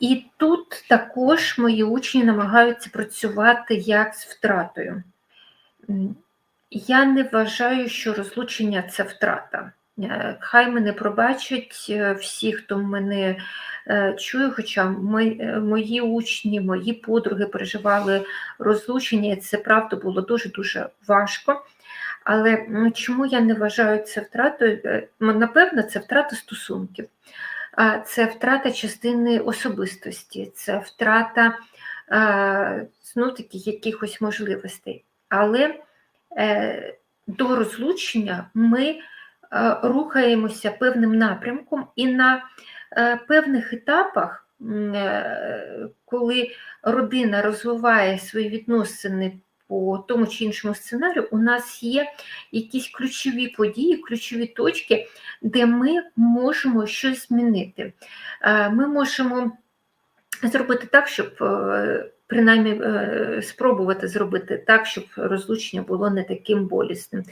І тут також мої учні намагаються працювати як з втратою. Я не вважаю, що розлучення це втрата. Е, Хай мене пробачать е, всі, хто мене е, чує, хоча мої учні, мої подруги переживали розлучення, і це правда було дуже-дуже важко. Але чому я не вважаю це втратою? Напевно, це втрата стосунків, це втрата частини особистості, це втрата ну, таких якихось можливостей. Але е, до розлучення ми е, рухаємося певним напрямком, і на е, певних етапах, коли родина розвиває свої відносини по тому чи іншому сценарію, у нас є якісь ключові події, ключові точки, де ми можемо щось змінити. Е, Ми можемо зробити так, щоб е, принаймні е, спробувати зробити так, щоб розлучення було не таким болісним.